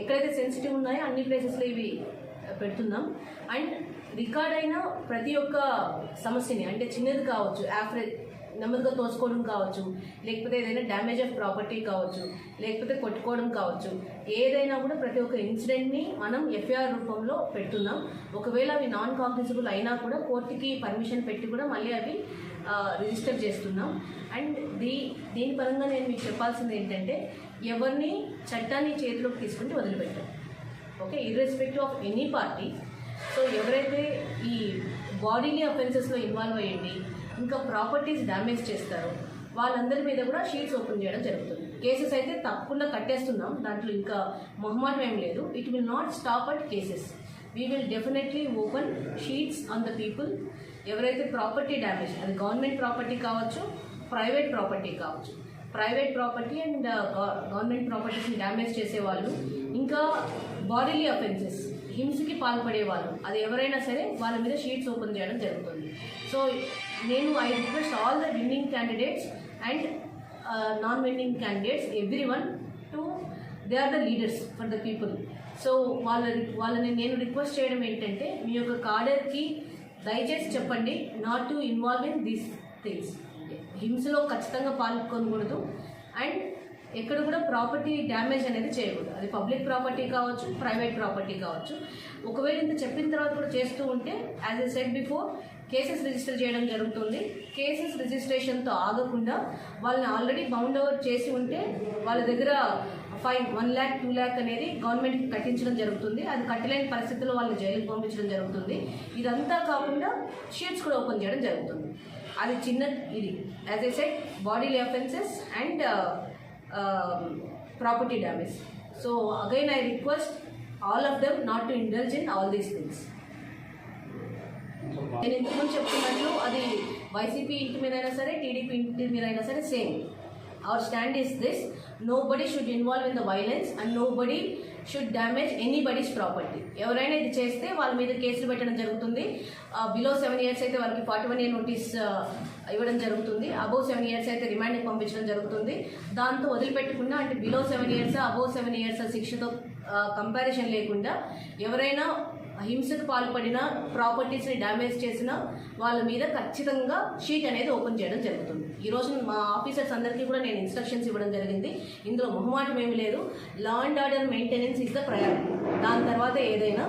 ఎక్కడైతే సెన్సిటివ్ ఉన్నాయో అన్ని ప్లేసెస్లో ఇవి పెడుతున్నాం. అండ్ రికార్డ్ అయిన ప్రతి ఒక్క సమస్యని అంటే చిన్నది కావచ్చు యావరేజ్ నెమ్మదిగా తోసుకోవడం కావచ్చు లేకపోతే ఏదైనా డ్యామేజ్ ఆఫ్ ప్రాపర్టీ కావచ్చు లేకపోతే కొట్టుకోవడం కావచ్చు ఏదైనా కూడా ప్రతి ఒక్క ఇన్సిడెంట్ని మనం ఎఫ్ఐఆర్ రూపంలో పెడుతున్నాం. ఒకవేళ అవి నాన్ కాంగ్రెసిబుల్ అయినా కూడా కోర్టుకి పర్మిషన్ పెట్టి కూడా మళ్ళీ అవి రిజిస్టర్ చేస్తున్నాం. అండ్ దీ దీని పరంగా నేను మీకు చెప్పాల్సింది ఏంటంటే ఎవరిని చట్టాన్ని చేతిలోకి తీసుకుంటే వదిలిపెట్టాం okay irrespective of any party so ఎవరైతే ఈ బాడీలీ అఫెన్సెస్లో ఇన్వాల్వ్ అయ్యండి ఇంకా ప్రాపర్టీస్ డ్యామేజ్ చేస్తారో వాళ్ళందరి మీద కూడా షీట్స్ ఓపెన్ చేయడం జరుగుతుంది. కేసెస్ అయితే తప్పకుండా కట్టేస్తున్నాం. దాంట్లో ఇంకా మొహమాటం ఏం లేదు. It will not stop at cases we will definitely open sheets on the people ఎవరైతే ప్రాపర్టీ డ్యామేజ్ అది గవర్నమెంట్ ప్రాపర్టీ కావచ్చు ప్రైవేట్ ప్రాపర్టీ కావచ్చు. ప్రైవేట్ ప్రాపర్టీ అండ్ గవర్నమెంట్ ప్రాపర్టీస్ని డ్యామేజ్ చేసేవాళ్ళు ఇంకా బాడీలీ అఫెన్సెస్ హింసకి పాల్పడే వాళ్ళు అది ఎవరైనా సరే వాళ్ళ మీద షీట్స్ ఓపెన్ చేయడం జరుగుతుంది. సో నేను I request all the winning candidates and non winning candidates every one to they are the leaders for the people so వాళ్ళ వాళ్ళని నేను రిక్వెస్ట్ చేయడం ఏంటంటే మీ యొక్క కార్డర్కి దయచేసి చెప్పండి not to involve in these things హింసలో ఖచ్చితంగా పాల్గొనకూడదు. అండ్ ఎక్కడ కూడా ప్రాపర్టీ డ్యామేజ్ అనేది చేయకూడదు. అది పబ్లిక్ ప్రాపర్టీ కావచ్చు ప్రైవేట్ ప్రాపర్టీ కావచ్చు. ఒకవేళ ఇంత చెప్పిన తర్వాత కూడా చేస్తూ ఉంటే as a set before cases register చేయడం జరుగుతుంది. కేసెస్ రిజిస్ట్రేషన్తో ఆగకుండా వాళ్ళని ఆల్రెడీ బౌండ్ ఓవర్ చేసి ఉంటే వాళ్ళ దగ్గర fine one lakh two lakh అనేది గవర్నమెంట్కి కట్టించడం జరుగుతుంది. అది కట్టలేని పరిస్థితుల్లో వాళ్ళని జైలుకి పంపించడం జరుగుతుంది. ఇదంతా కాకుండా షీట్స్ కూడా ఓపెన్ చేయడం జరుగుతుంది. అది చిన్న ఇది as a set bodily offences and property damage so again I request all of them not to indulge in all these things నేను ఇంతకుముందు చెప్తున్నట్లు అది వైసీపీ ఇంటి మీద అయినా సరే టీడీపీ ఇంటి మీద అయినా సరే same Our stand is this no should should involve in the and and no should damage any property ఎవరైనా ఇది చేస్తే వాళ్ళ మీద కేసులు పెట్టడం జరుగుతుంది. బిలో సెవెన్ ఇయర్స్ అయితే వాళ్ళకి ఫార్టీ వన్ ఇయర్ నోటీస్ ఇవ్వడం జరుగుతుంది. అబోవ్ సెవెన్ ఇయర్స్ అయితే రిమాండ్కి పంపించడం జరుగుతుంది. దాంతో వదిలిపెట్టకుండా అంటే below seven years above seven years శిక్షతో comparison లేకుండా ఎవరైనా హింసకు పాల్పడిన ప్రాపర్టీస్ని డ్యామేజ్ చేసిన వాళ్ళ మీద ఖచ్చితంగా షీట్ అనేది ఓపెన్ చేయడం జరుగుతుంది. ఈరోజు మా ఆఫీసర్స్ అందరికీ కూడా నేను ఇన్స్ట్రక్షన్స్ ఇవ్వడం జరిగింది. ఇందులో మొహమాటం ఏమి లేదు. Law and order maintenance is the priority దాని తర్వాత ఏదైనా?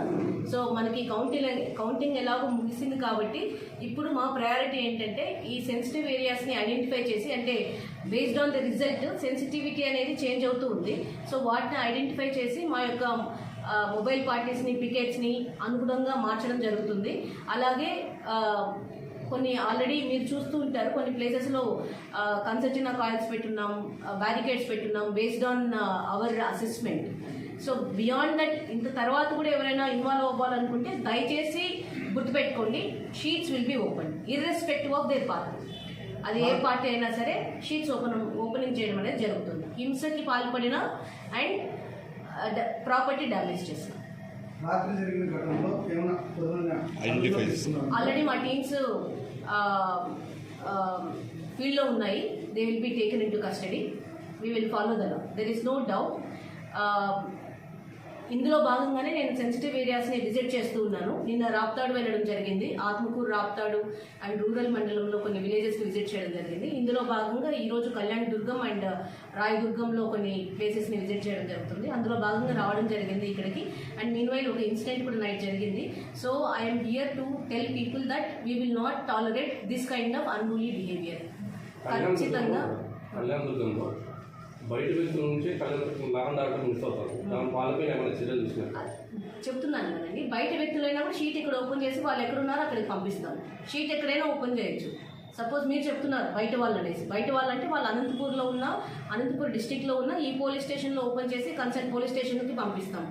సో మనకి కౌంటింగ్ కౌంటింగ్ ఎలాగో ముగిసింది కాబట్టి ఇప్పుడు మా ప్రయారిటీ ఏంటంటే ఈ సెన్సిటివ్ ఏరియాస్ని ఐడెంటిఫై చేసి అంటే based on the result sensitivity అనేది చేంజ్ అవుతూ ఉంది. సో వాటిని ఐడెంటిఫై చేసి మా యొక్క మొబైల్ పార్టీస్ని పికెట్స్ని అనుగుణంగా మార్చడం జరుగుతుంది. అలాగే కొన్ని ఆల్రెడీ మీరు చూస్తూ ఉంటారు కొన్ని ప్లేసెస్లో కన్సర్టినా కాయిల్స్ పెట్టున్నాం barricades పెట్టున్నాం based on our assessment so beyond that ఇంత తర్వాత కూడా ఎవరైనా ఇన్వాల్వ్ అవ్వాలనుకుంటే దయచేసి గుర్తుపెట్టుకోండి sheets will be open irrespective of their party అది ఏ పార్టీ అయినా సరే షీట్స్ ఓపెన్ ఓపెనింగ్ చేయడం అనేది జరుగుతుంది. హింసకి పాల్పడిన అండ్ ప్రాపర్టీ డ్యామేజ్ చేస్తున్నారు. ఆల్రెడీ మా టీమ్స్ ఫీల్డ్లో ఉన్నాయి. They will be taken into custody we will follow the law there is no doubt ఇందులో భాగంగానే నేను సెన్సిటివ్ ఏరియాస్ని విజిట్ చేస్తూ ఉన్నాను. నిన్న రాప్తాడు వెళ్ళడం జరిగింది. ఆత్మకూరు రాప్తాడు అండ్ రూరల్ మండలంలో కొన్ని విలేజెస్కి విజిట్ చేయడం జరిగింది. ఇందులో భాగంగా ఈరోజు కళ్యాణ్ దుర్గం అండ్ రాయదుర్గంలో కొన్ని ప్లేసెస్ని విజిట్ చేయడం జరుగుతుంది. అందులో భాగంగా రావడం జరిగింది ఇక్కడికి. అండ్ మీన్ వైల్ ఒక ఇన్సిడెంట్ కూడా నైట్ జరిగింది. So I'm here to tell people that we will not tolerate this kind of unruly behaviour ఖచ్చితంగా బయట వ్యక్తుల నుంచి కళ్యాణ లాండ్ ఆర్డర్ మిస్ అవుతారు దాని వాళ్ళపై ఏమైనా చర్యలు తీసుకున్నారు? చెప్తున్నాను కదండి బయట వ్యక్తులైనా కూడా షీట్ ఇక్కడ ఓపెన్ చేసి వాళ్ళు ఎక్కడున్నారో అక్కడికి పంపిస్తాం. షీట్ ఎక్కడైనా ఓపెన్ చేయొచ్చు. సపోజ్ మీరు చెప్తున్నారు బయట వాళ్ళు అనేసి. బయట వాళ్ళు అంటే వాళ్ళు అనంతపూర్లో ఉన్న అనంతపూర్ డిస్టిక్లో ఉన్న ఈ పోలీస్ స్టేషన్లో ఓపెన్ చేసి కన్సర్న్ పోలీస్ స్టేషన్కి పంపిస్తాం.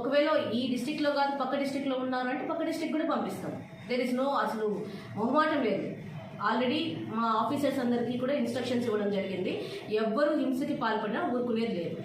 ఒకవేళ ఈ డిస్టిక్లో కాదు పక్క డిస్టిక్లో ఉన్నారంటే పక్క డిస్టిక్ కూడా పంపిస్తాం. దెర్ ఇస్ నో అసలు మొహమాటం లేదు. ఆల్రెడీ మా ఆఫీసర్స్ అందరికీ కూడా ఇన్స్ట్రక్షన్స్ ఇవ్వడం జరిగింది. ఎవ్వరూ హింసకి పాల్పడినా ఊరుకునేది లేదు.